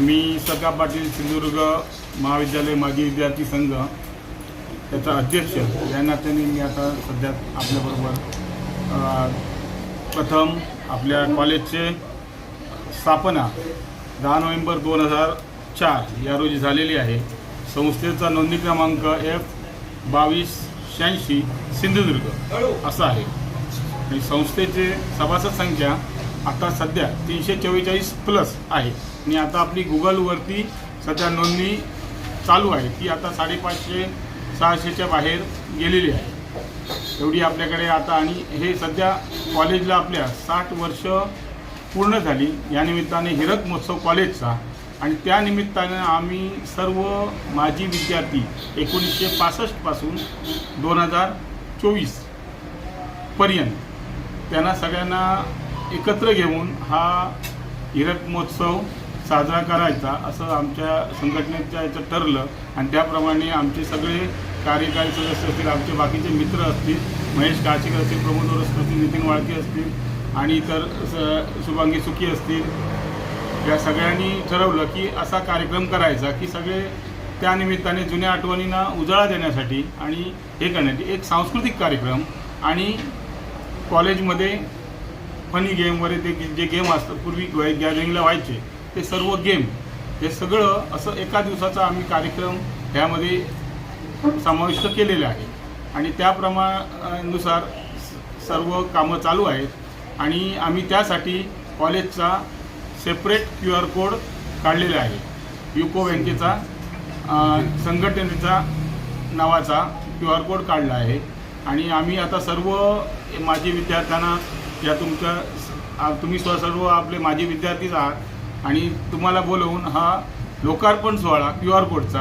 मी सका पाटील सिंधुदुर्ग महाविद्यालय माजी विद्यार्थी संघ त्याचा अध्यक्ष. या नात्याने मी आता सध्या आपल्याबरोबर प्रथम आपल्या कॉलेजचे स्थापना दहा नोव्हेंबर दोन हजार चार या रोजी झालेली आहे. संस्थेचा नोंदणी क्रमांक एफ बावीस शहाऐंशी सिंधुदुर्ग असा आहे. आणि संस्थेचे सभासद संख्या आता सध्या तीनशे चव्वेचाळीस प्लस आहे. आणि आता आपली गुगलवरती सध्या नोंदणी चालू आहे. ती आता साडेपाचशे सहाशेच्या बाहेर गेलेली आहे. एवढी आपल्याकडे आता आणि हे सध्या कॉलेजला आपल्या साठ वर्ष पूर्ण झाली. या निमित्ताने हिरक महोत्सव कॉलेजचा आणि त्यानिमित्तानं आम्ही सर्व माजी विद्यार्थी एकोणीसशे पासष्टपासून दोन हजार चोवीसपर्यंत. त्यांना सगळ्यांना एकत्र घेऊन हा हिरक महोत्सव साजरा करायचा असं आमच्या संघटनेच्या याचं ठरलं. आणि त्याप्रमाणे आमचे सगळे कार्यकारी सदस्य असतील आमचे बाकीचे मित्र असतील महेश काशीकर असतील प्रमोद वरस्त असतील नितीन वाळके असतील आणि इतर स- शुभांगी सुखी असतील. या सगळ्यांनी ठरवलं की असा कार्यक्रम करायचा की सगळे त्यानिमित्ताने जुन्या आठवणींना उजाळा देण्यासाठी आणि हे करण्यासाठी एक सांस्कृतिक कार्यक्रम आणि कॉलेजमध्ये फनी गेम वगैरे ते जे गेम असतात पूर्वी गॅदरिंगला व्हायचे ते सर्व गेम हे सगळं असं एका दिवसाचा आम्ही कार्यक्रम ह्यामध्ये समाविष्ट केलेले आहे. आणि त्याप्रमाणानुसार स- सर्व कामं चालू आहेत. आणि आम्ही त्यासाठी कॉलेजचा सेपरेट क्यू आर कोड काढलेला आहे. युको बँकेचा संघटनेचा नावाचा क्यू आर कोड काढला आहे. आणि आम्ही आता सर्व माजी विद्यार्थ्यांना या तुमच्या तुम्ही स्व सर्व आपले माजी विद्यार्थीच आहात आणि तुम्हाला बोलवून हा लोकार्पण सोहळा क्यू आर कोडचा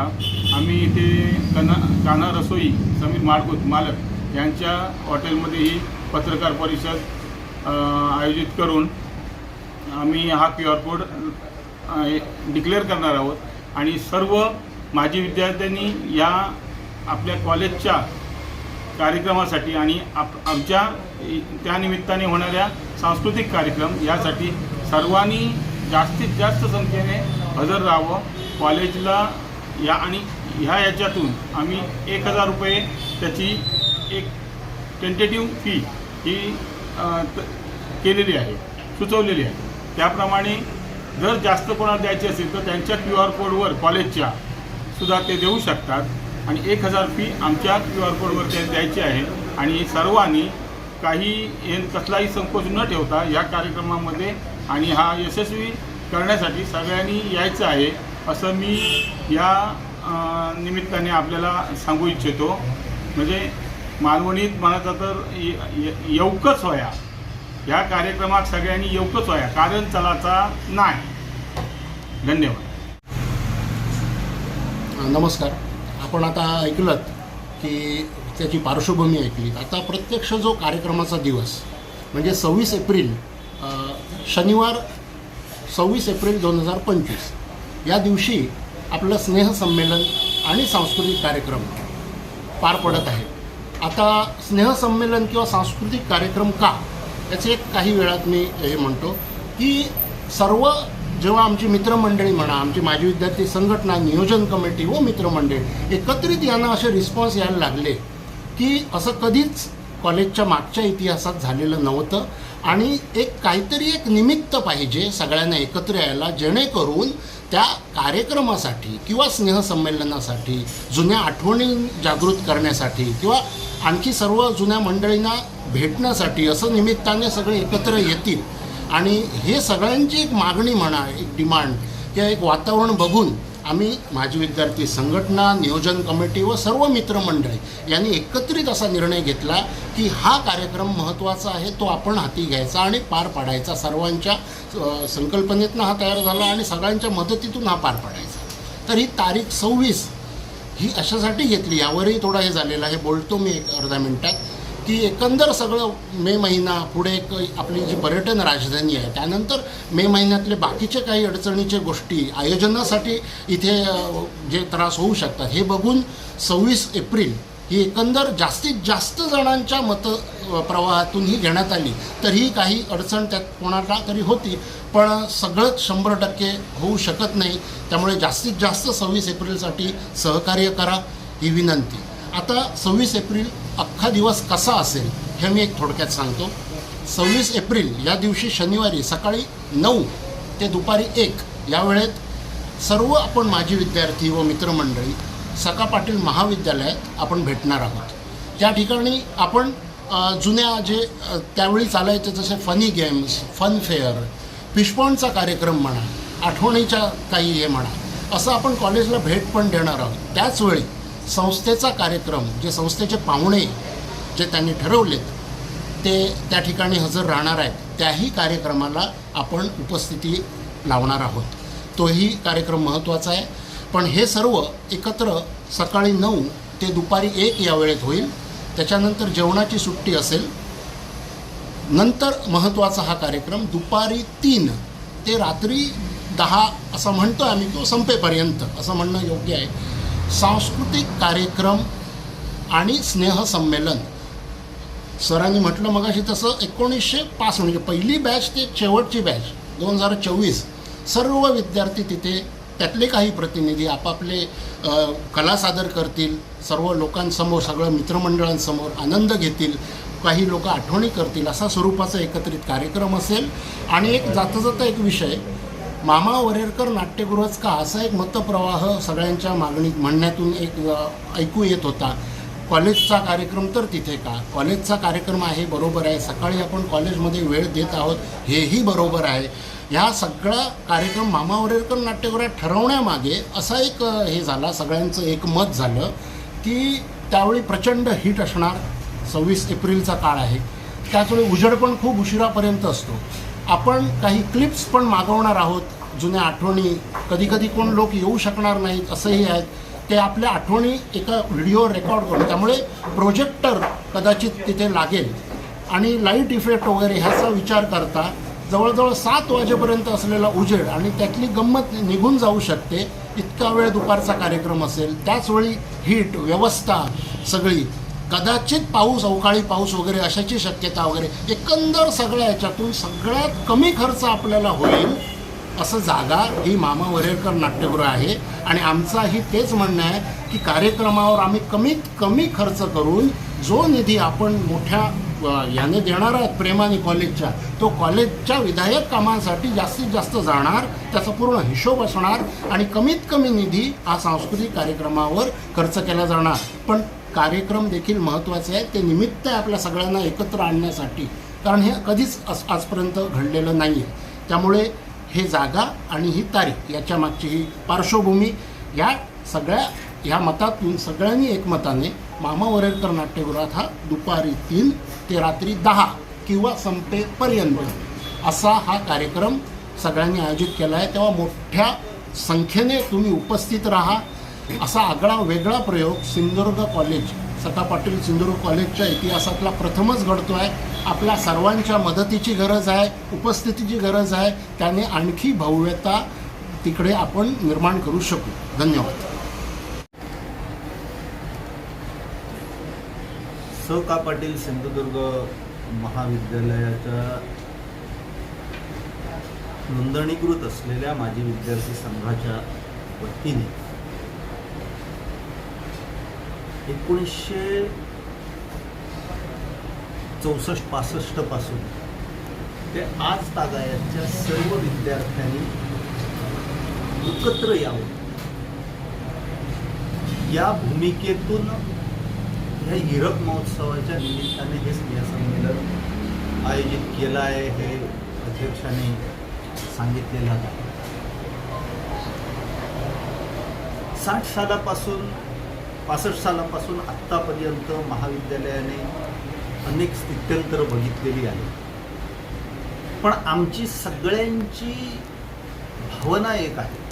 आम्ही इथे कना कान्हा रसोई समीर माळकोत मालक यांच्या हॉटेलमध्ये ही पत्रकार परिषद आयोजित करून आम्ही हा क्यू आर कोड डिक्लेअर करणार आहोत. आणि सर्व माजी विद्यार्थ्यांनी या आपल्या कॉलेजच्या कार्यक्रमासाठी आणि आप आमच्या त्यानिमित्ताने होणाऱ्या सांस्कृतिक कार्यक्रम यासाठी सर्वांनी जास्तीत जास्त संख्येने हजर राहावं. कॉलेजला या आणि ह्या याच्यातून आम्ही एक हजार रुपये त्याची एक टेंटेटिव्ह फी ही त- केलेली आहे सुचवलेली आहे. त्याप्रमाणे जर जास्त कोणाला द्यायची असेल तर त्यांच्या क्यू आर कोडवर कॉलेजच्या सुद्धा ते देऊ शकतात. आणि एक हजार फी आमच्या क्यू आर कोडवर ते द्यायची आहे. आणि सर्वांनी काही हे कसलाही संकोच न ठेवता या कार्यक्रमामध्ये आणि हा यशस्वी करण्यासाठी सगळ्यांनी यायचं आहे असं मी या निमित्ताने आपल्याला सांगू इच्छितो. म्हणजे मालवणीत म्हणायचं तर य- येऊकच होया. या कार्यक्रमात सगळ्यांनी येऊकच होया. कारण चलाचा नाही. धन्यवाद. नमस्कार. आपण आता ऐकलं की त्याची पार्श्वभूमी ऐकली आता प्रत्यक्ष जो कार्यक्रमाचा दिवस म्हणजे सव्वीस एप्रिल शनिवार सव्वीस एप्रिल दोन हजार पंचवीस या दिवशी आपलं स्नेहसंमेलन आणि सांस्कृतिक कार्यक्रम पार पडत आहे. आता स्नेहसंमेलन किंवा सांस्कृतिक कार्यक्रम का? याचे एक काही वेळात मी हे म्हणतो की सर्व जेव्हा आमची मित्रमंडळी म्हणा आमची माजी विद्यार्थी संघटना नियोजन कमिटी व मित्रमंडळी एकत्रित यांना असे रिस्पॉन्स यायला लागले की असं कधीच कॉलेजच्या मागच्या इतिहासात झालेलं नव्हतं आणि एक काहीतरी एक निमित्त पाहिजे सगळ्यांना एकत्र यायला जेणेकरून त्या कार्यक्रमासाठी किंवा स्नेहसंमेलनासाठी जुन्या आठवणी जागृत करण्यासाठी किंवा आणखी सर्व जुन्या मंडळींना भेटण्यासाठी असं निमित्ताने सगळे एकत्र येतील. आणि हे सगळ्यांची एक मागणी म्हणा एक डिमांड किंवा एक वातावरण बघून आम्ही माजी विद्यार्थी संघटना नियोजन कमिटी व सर्व मित्रमंडळी यांनी एकत्रित असा निर्णय घेतला की हा कार्यक्रम महत्त्वाचा आहे तो आपण हाती घ्यायचा आणि पार पाडायचा. सर्वांच्या संकल्पनेतनं हा तयार झाला आणि सगळ्यांच्या मदतीतून हा पार पाडायचा. तर ही तारीख सव्वीस ही अशासाठी घेतली. यावरही थोडा हे झालेलं आहे. बोलतो मी एक अर्धा मिनटात. की एकंदर सगळं मे महिना पुढे एक आपली जी पर्यटन राजधानी आहे त्यानंतर मे महिन्यातले बाकीचे काही अडचणीचे गोष्टी आयोजनासाठी इथे जे त्रास होऊ शकतात हे बघून सव्वीस एप्रिल ही एकंदर जास्तीत जास्त जणांच्या मत प्रवाहातून ही घेण्यात आली. तर ही काही अडचण त्यात कोणाला तरी होती पण सगळंच शंभर टक्के होऊ शकत नाही. त्यामुळे जास्तीत जास्त सव्वीस एप्रिलसाठी सहकार्य करा ही विनंती. आता सव्वीस एप्रिल अख्खा दिवस कसा असेल हे मी एक थोडक्यात सांगतो. सव्वीस एप्रिल या दिवशी शनिवारी सकाळी नऊ ते दुपारी एक या वेळेत सर्व आपण माजी विद्यार्थी व मित्रमंडळी सका पाटील महाविद्यालयात आपण भेटणार आहोत. त्या ठिकाणी आपण जुन्या जे त्यावेळी चालायचे जसे फनी गेम्स फन फेअर पिशपॉनचा कार्यक्रम म्हणा आठवणीच्या काही हे म्हणा असं आपण कॉलेजला भेट पण देणार आहोत. त्याचवेळी संस्थेचा कार्यक्रम जे संस्थेचे पाहुणे जे त्यांनी ठरवलेत ते त्या ठिकाणी हजर राहणार आहेत. त्याही कार्यक्रमाला आपण उपस्थिती लावणार आहोत. तोही कार्यक्रम महत्त्वाचा आहे. पण हे सर्व एकत्र सकाळी नऊ ते दुपारी एक या वेळेत होईल. त्याच्यानंतर जेवणाची सुट्टी असेल. नंतर महत्त्वाचा हा कार्यक्रम दुपारी तीन ते रात्री दहा असं म्हणतो आम्ही तो संपेपर्यंत असं म्हणणं योग्य आहे. सांस्कृतिक कार्यक्रम आणि स्नेहसंमेलन सरांनी म्हटलं मगाशी तसं एकोणीसशे पाच म्हणजे पहिली बॅच ते शेवटची बॅच दोन हजार चोवीस सर्व विद्यार्थी तिथे त्यातले काही प्रतिनिधी आपापले कला सादर करतील सर्व लोकांसमोर सगळं मित्रमंडळांसमोर आनंद घेतील काही लोक आठवणी करतील असा स्वरूपाचा एकत्रित कार्यक्रम असेल. आणि एक जाता जाता एक विषय मामा वरेरकर नाट्यगृहच का? असा एक मतप्रवाह सगळ्यांच्या मागणी म्हणण्यातून एक ऐकू येत होता. कॉलेजचा कार्यक्रम तर तिथे का? कॉलेजचा कार्यक्रम आहे बरोबर आहे. सकाळी आपण कॉलेजमध्ये वेळ देत आहोत हेही बरोबर आहे. ह्या सगळा कार्यक्रम मामा वरेरकर नाट्यगृहात ठरवण्यामागे असा एक हे झाला सगळ्यांचं एक मत झालं की त्यावेळी प्रचंड हिट असणार. सव्वीस एप्रिलचा काळ आहे. त्याचवेळी उजेड पण खूप उशिरापर्यंत असतो. आपण काही क्लिप्स पण मागवणार आहोत जुन्या आठवणी. कधीकधी कोण लोक येऊ शकणार नाहीत असंही आहेत. ते आपल्या आठवणी एका व्हिडिओवर रेकॉर्ड करून त्यामुळे प्रोजेक्टर कदाचित तिथे लागेल. आणि लाइट इफेक्ट वगैरे ह्याचा विचार करता जवळजवळ सात वाजेपर्यंत असलेला उजेड आणि त्यातली गंमत निघून जाऊ शकते इतका वेळ दुपारचा कार्यक्रम असेल. त्याचवेळी हीट व्यवस्था सगळी. कदाचित पाऊस अवकाळी पाऊस वगैरे अशाची शक्यता वगैरे. एकंदर सगळ्या याच्यातून सगळ्यात कमी खर्च आपल्याला होईल असं जागा ही मामा वरेरकर नाट्यगृह आहे. आणि आमचाही तेच म्हणणं आहे की कार्यक्रमावर आम्ही कमीत कमी खर्च करून जो निधी आपण मोठ्या याने देणार आहेत प्रेमाने कॉलेजच्या तो कॉलेजच्या विधायक कामांसाठी जास्तीत जास्त जाणार त्याचा पूर्ण हिशोब असणार आणि कमीत कमी निधी हा सांस्कृतिक कार्यक्रमावर खर्च केला जाणार. पण कार्यक्रम देखील महत्त्वाचे आहेत. ते निमित्त आहे आपल्या सगळ्यांना एकत्र आणण्यासाठी. कारण हे कधीच आज आजपर्यंत घडलेलं नाही आहे त्यामुळे हे जागा आणि ही तारीख याच्या मागची ही पार्श्वभूमी या सगळ्या ह्या मतातून सगळ्यांनी एकमताने मामा वरेरकर नाट्यगृहात हा दुपारी तीन ते रात्री दहा किंवा संपेपर्यंत असा हा कार्यक्रम सगळ्यांनी आयोजित केला आहे. तेव्हा मोठ्या संख्येने तुम्ही उपस्थित राहा. असा आगळा वेगळा प्रयोग सिंधुदुर्ग कॉलेज सता पाटील सिंधुदुर्ग कॉलेजच्या इतिहासातला प्रथमच घडतो आहे आपल्या सर्वांच्या मदतीची गरज आहे उपस्थितीची गरज आहे. त्याने आणखी भव्यता तिकडे आपण निर्माण करू शकू. धन्यवाद. स का पाटील सिंधुदुर्ग महाविद्यालयाच्या नोंदणीकृत असलेल्या माजी विद्यार्थी संघाच्या वतीने एकोणीसशे चौसष्ट पासष्टपासून ते आज तागायतच्या सर्व विद्यार्थ्यांनी एकत्र यावं. या भूमिकेतून ह्या हिरक महोत्सवाच्या निमित्ताने हे स्नेहसंमेलन आयोजित केलं आहे हे अध्यक्षाने सांगितलेलं आहे. साठ सालापासून पासष्ट सालापासून आत्तापर्यंत महाविद्यालयाने अनेक स्थित्यंतर बघितलेली आहे पण आमची सगळ्यांची भावना एक आहे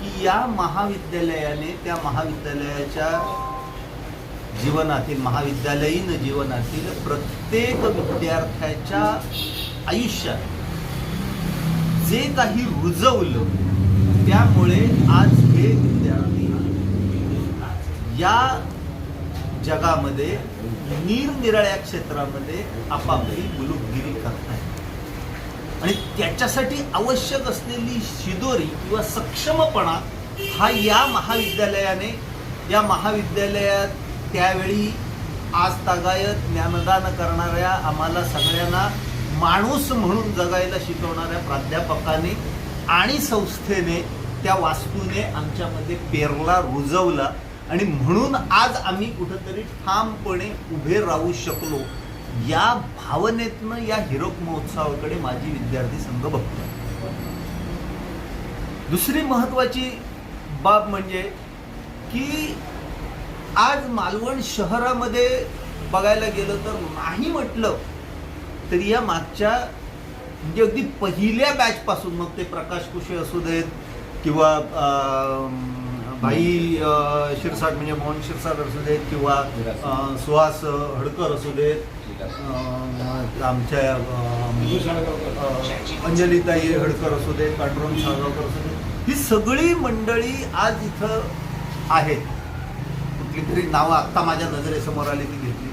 की या महाविद्यालयाने त्या महाविद्यालयाच्या जीवनातील महाविद्यालयीन जीवनातील प्रत्येक विद्यार्थ्याच्या आयुष्यात जे काही रुजवलं त्यामुळे आज हे विद्यार्थी या जगामध्ये निरनिराळ्या क्षेत्रामध्ये आपापली मुलुकगिरी करतायत. आणि त्याच्यासाठी आवश्यक असलेली शिदोरी किंवा सक्षमपणा हा या महाविद्यालयाने या महाविद्यालयात त्यावेळी आज तागायत ज्ञानदान करणाऱ्या आम्हाला सगळ्यांना माणूस म्हणून जगायला शिकवणाऱ्या प्राध्यापकाने आणि संस्थेने त्या वास्तूने आमच्यामध्ये पेरला रुजवला. आणि म्हणून आज आम्ही कुठंतरी ठामपणे उभे राहू शकलो. या भावनेतनं या हिरोप महोत्सवाकडे माझी विद्यार्थी संघ बघतो दुसरी महत्वाची बाब म्हणजे की आज मालवण शहरामध्ये बघायला गेलं तर नाही म्हटलं तरी या मागच्या म्हणजे अगदी पहिल्या बॅचपासून मग ते प्रकाश कुशे असू देत किंवा भाई शिरसाट म्हणजे मोहन शिरसाट असू देत किंवा सुहास हडकर असू देत आमच्या अंजलीताई हडकर असू देत पांडुरंग साळगावकर असू देत ही सगळी मंडळी आज इथं आहेत. कुठली तरी नावं आत्ता माझ्या नजरेसमोर आली ती घेतली.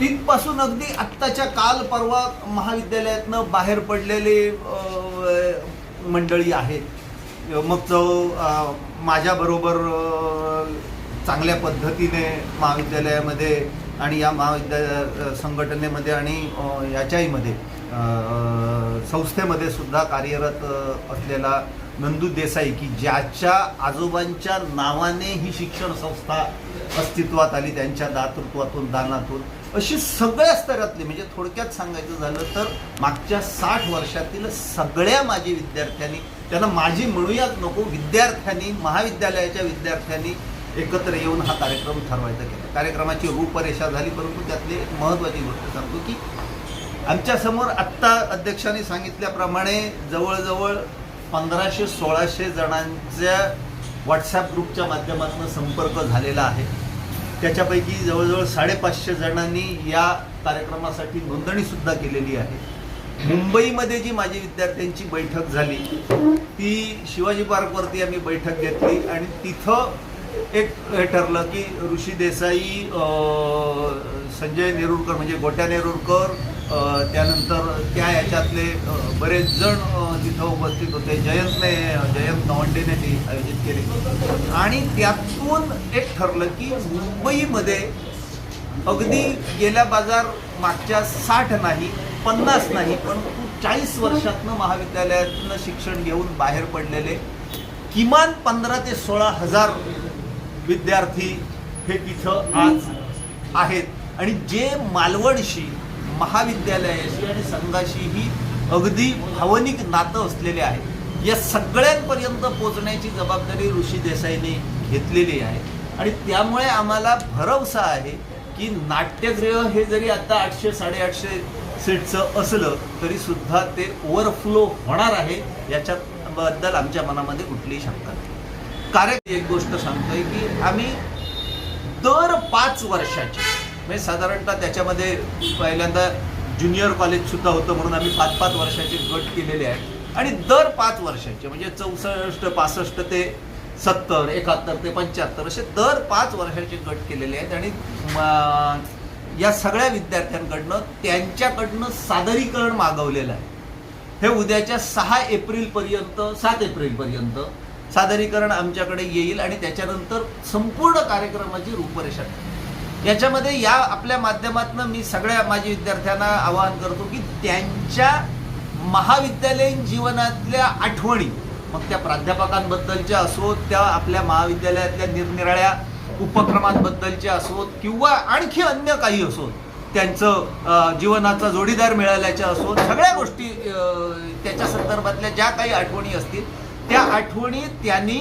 तिथपासून अगदी आत्ताच्या काल परवा महाविद्यालयातनं बाहेर पडलेले मंडळी आहेत. मग चौ माझ्याबरोबर चांगल्या पद्धतीने महाविद्यालयामध्ये आणि या महाविद्यालय संघटनेमध्ये आणि याच्याहीमध्ये संस्थेमध्ये सुद्धा कार्यरत असलेला नंदू देसाई की ज्याच्या आजोबांच्या नावाने ही शिक्षण संस्था अस्तित्वात आली त्यांच्या दातृत्वातून दानातून अशी सगळ्या स्तरातली म्हणजे थोडक्यात सांगायचं झालं तर मागच्या साठ वर्षातील सगळ्या माझी विद्यार्थ्यांनी त्यांना माझी म्हणूयाच नको विद्यार्थ्यांनी महाविद्यालयाच्या विद्यार्थ्यांनी एकत्र येऊन हा कार्यक्रम ठरवायचा केला. कार्यक्रमाची रूपरेषा झाली परंतु त्यातली एक महत्त्वाची गोष्ट सांगतो की आमच्यासमोर आत्ता अध्यक्षांनी सांगितल्याप्रमाणे जवळजवळ पंधराशे सोळाशे जणांच्या व्हॉट्सॲप ग्रुपच्या माध्यमातून संपर्क झालेला आहे. त्याच्यापैकी जवळजवळ साडेपाचशे जणांनी या कार्यक्रमासाठी नोंदणीसुद्धा केलेली आहे. मुंबईमध्ये जी माझी विद्यार्थ्यांची बैठक झाली ती शिवाजी पार्कवरती आम्ही बैठक घेतली आणि तिथं एक हे ठरलं की ऋषी देसाई संजय नेरुरकर म्हणजे गोट्या नेरुरकर त्यानंतर त्या याच्यातले बरेच जण तिथं उपस्थित होते. जयंतने जयंत नवंडेने ती आयोजित केली. आणि त्यातून एक ठरलं की मुंबईमध्ये अगदी गेल्या बाजार मागच्या साठ नाही पन्नास नाही पण चाळीस वर्षातनं महाविद्यालयातनं शिक्षण घेऊन बाहेर पडलेले किमान पंधरा ते सोळा हजार विद्यार्थी हे तिथं आज आहेत. आणि जे मालवणशी महाविद्यालयाशी आणि संघाशीही अगदी भावनिक नातं असलेले आहे या सगळ्यांपर्यंत पोचण्याची जबाबदारी ऋषी देसाईने घेतलेली आहे. आणि त्यामुळे आम्हाला भरवसा आहे की नाट्यगृह हे जरी आता आठशे साडेआठशे सीटचं असलं तरी सुद्धा ते ओव्हरफ्लो होणार आहे याच्याबद्दल आमच्या मनामध्ये कुठलीही शंका नाही. कार्य एक गोष्ट सांगतोय की आम्ही दर पाच वर्षाची म्हणजे साधारणतः त्याच्यामध्ये पहिल्यांदा ज्युनियर कॉलेज सुद्धा होतं म्हणून आम्ही पाच पाच वर्षाचे गट केलेले आहेत. आणि दर पाच वर्षाचे म्हणजे चौसष्ट पासष्ट ते सत्तर एकाहत्तर ते पंच्याहत्तर असे दर पाच वर्षाचे गट केलेले आहेत. आणि या सगळ्या विद्यार्थ्यांकडनं त्यांच्याकडनं सादरीकरण मागवलेलं आहे. हे उद्याच्या सहा एप्रिलपर्यंत सात एप्रिलपर्यंत सादरीकरण आमच्याकडे येईल आणि त्याच्यानंतर संपूर्ण कार्यक्रमाची रूपरेषा याच्यामध्ये या आपल्या माध्यमातून मी सगळ्या माझ्या विद्यार्थ्यांना आवाहन करतो की त्यांच्या महाविद्यालयीन जीवनातल्या आठवणी मग त्या प्राध्यापकांबद्दलच्या असो त्या आपल्या महाविद्यालयातल्या निरनिराळ्या उपक्रमांबद्दलच्या असोत किंवा आणखी अन्य काही असोत त्यांचं जीवनाचा जोडीदार मिळाल्याच्या असोत सगळ्या गोष्टी त्याच्या संदर्भातल्या ज्या काही आठवणी असतील त्या आठवणी त्यांनी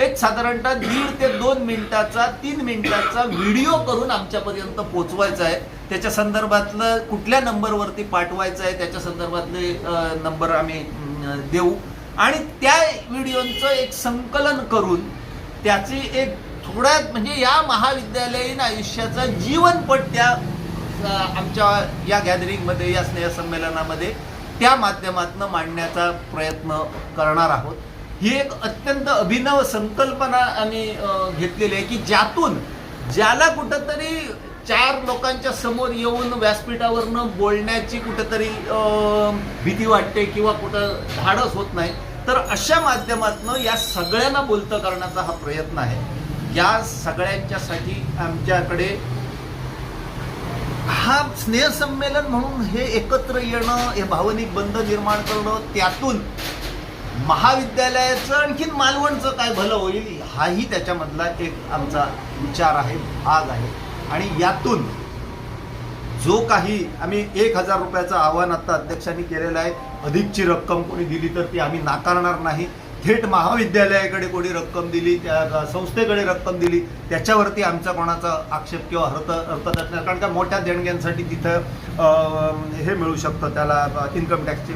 एक साधारणतः दीड ते दोन मिनिटाचा तीन मिनिटाचा व्हिडिओ करून आमच्यापर्यंत पोचवायचा आहे. त्याच्या संदर्भातलं कुठल्या नंबरवरती पाठवायचं आहे त्याच्या संदर्भातले नंबर आम्ही देऊ. आणि त्या व्हिडिओचं एक संकलन करून त्याची एक थोड्यात म्हणजे या महाविद्यालयीन आयुष्याचा जीवनपट त्या आमच्या या गॅदरिंगमध्ये या स्नेहसंमेलनामध्ये त्या माध्यमातून मांडण्याचा प्रयत्न करणार आहोत. ही एक अत्यंत अभिनव संकल्पना आम्ही घेतलेली आहे की ज्यातून ज्याला कुठंतरी चार लोकांच्या समोर येऊन व्यासपीठावरनं बोलण्याची कुठंतरी भीती वाटते किंवा कुठं धाडस होत नाही तर अशा माध्यमातनं या सगळ्यांना बोलतं करण्याचा हा प्रयत्न आहे. या सगळ्यांच्यासाठी आमच्याकडे हा स्नेहसंमेलन म्हणून हे एकत्र येणं हे भावनिक बंध निर्माण करणं त्यातून महाविद्यालयाचं आणखीन मालवणचं काय भलं होईल हाही त्याच्यामधला एक आमचा विचार आहे भाग आहे. आणि यातून जो काही आम्ही एक हजार रुपयाचं आव्हान आता अध्यक्षांनी केलेलं आहे अधिकची रक्कम कोणी दिली तर ती आम्ही नाकारणार नाही. थेट महाविद्यालयाकडे कोणी रक्कम दिली त्या संस्थेकडे रक्कम दिली त्याच्यावरती आमचा कोणाचा आक्षेप किंवा अर्थ अर्थ असणार? कारण का मोठ्या देणग्यांसाठी तिथं हे मिळू शकतं त्याला इन्कम टॅक्सची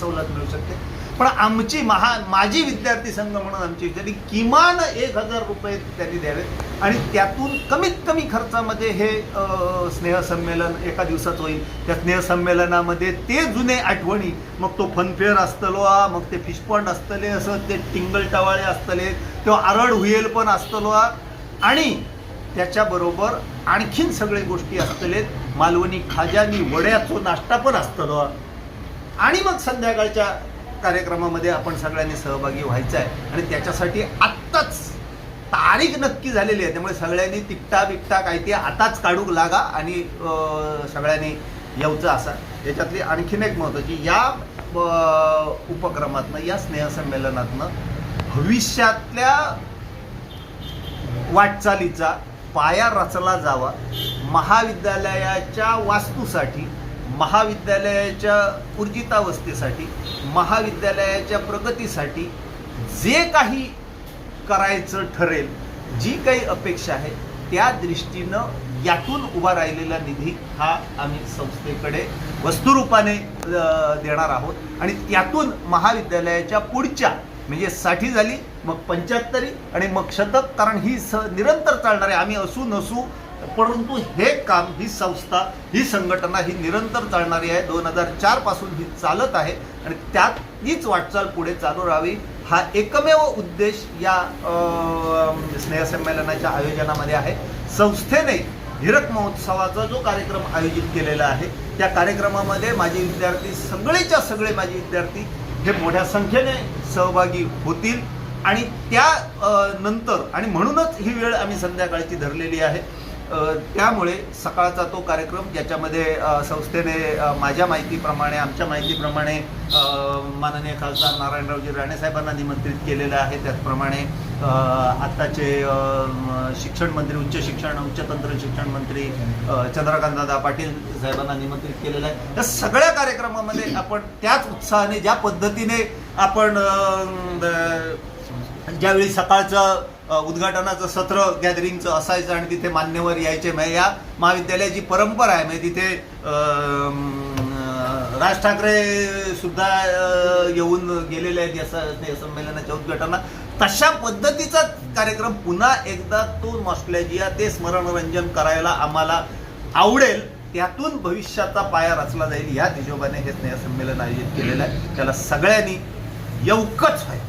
सवलत मिळू शकते. पण आमची महा माझी विद्यार्थी संघ म्हणून आमची त्यांनी किमान एक हजार रुपये त्यांनी द्यावेत. आणि त्यातून कमीत कमी खर्चामध्ये हे स्नेहसंमेलन एका दिवसात होईल. त्या स्नेहसंमेलनामध्ये ते जुने आठवणी मग तो फनफेअर असतलो मग ते फिशपॉन्ड असतले असं ते टिंगल टवाळे असतले किंवा आरड हुयेल पण असतलो आणि त्याच्याबरोबर आणखीन सगळे गोष्टी असतलेत मालवणी खाजानी वड्याचो नाश्ता पण असतलो आणि मग संध्याकाळच्या कार्यक्रमामध्ये आपण सगळ्यांनी सहभागी व्हायचं आहे. आणि त्याच्यासाठी आत्ताच तारीख नक्की झालेली आहे. त्यामुळे सगळ्यांनी तिकटा बिकटा काय ते आताच काढू लागा आणि सगळ्यांनी येऊचं असा. याच्यातली आणखीन एक महत्त्वाची या उपक्रमातनं या स्नेहसंमेलनातनं भविष्यातल्या वाटचालीचा पाया रचला जावा महाविद्यालयाच्या वास्तूसाठी महाविद्यालयाच्या ऊर्जितावस्थेसाठी महाविद्यालयाच्या प्रगतीसाठी जे काही करायचं ठरेल जी काही अपेक्षा आहे त्या दृष्टीनं यातून उभा राहिलेला निधी हा आम्ही संस्थेकडे वस्तुरूपाने देणार आहोत. आणि त्यातून महाविद्यालयाच्या पुढच्या म्हणजे साठी झाली मग पंच्याहत्तरी आणि मग शतक कारण ही स निरंतर चालणार आहे आम्ही असू नसू परंतु हे काम ही संस्था ही संघटना ही निरंतर चालणारी आहे. दोन हजार चारपासून ही चालत आहे आणि त्यात हीच वाटचाल पुढे चालू राहावी. हा एकमेव उद्देश या म्हणजे स्नेहसंमेलनाच्या आयोजनामध्ये आहे. संस्थेने हिरक महोत्सवाचा जो कार्यक्रम आयोजित केलेला आहे त्या कार्यक्रमामध्ये माझे विद्यार्थी सगळेच्या सगळे माझे विद्यार्थी हे मोठ्या संख्येने सहभागी होतील. आणि त्या नंतर आणि म्हणूनच ही वेळ आम्ही संध्याकाळची धरलेली आहे. त्यामुळे सकाळचा तो कार्यक्रम ज्याच्यामध्ये संस्थेने माझ्या माहितीप्रमाणे आमच्या माहितीप्रमाणे माननीय खासदार नारायणरावजी राणे साहेबांना निमंत्रित केलेलं आहे. त्याचप्रमाणे आत्ताचे शिक्षण मंत्री उच्च शिक्षण उच्च तंत्र शिक्षण मंत्री अ, चंद्रकांतदादा पाटील साहेबांना निमंत्रित केलेलं आहे. या सगळ्या कार्यक्रमामध्ये आपण त्याच उत्साहाने ज्या पद्धतीने आपण ज्यावेळी सकाळचं उद्घाटनाचं सत्र गॅदरिंगचं असायचं आणि तिथे मान्यवर यायचे. म्हणजे या महाविद्यालयाची परंपरा आहे. म्हणजे तिथे राज ठाकरे सुद्धा येऊन गेलेले आहेत या संमेलनाच्या उद्घाटनाला तशा पद्धतीचा कार्यक्रम पुन्हा एकदा तो नॉस्ट्रेलिया ते स्मरणरंजन करायला आम्हाला आवडेल. त्यातून भविष्याचा पाया रचला जाईल. या हिशोबाने हे स्नेहसंमेलन आयोजित केलेलं आहे. त्याला सगळ्यांनी येऊकच आहे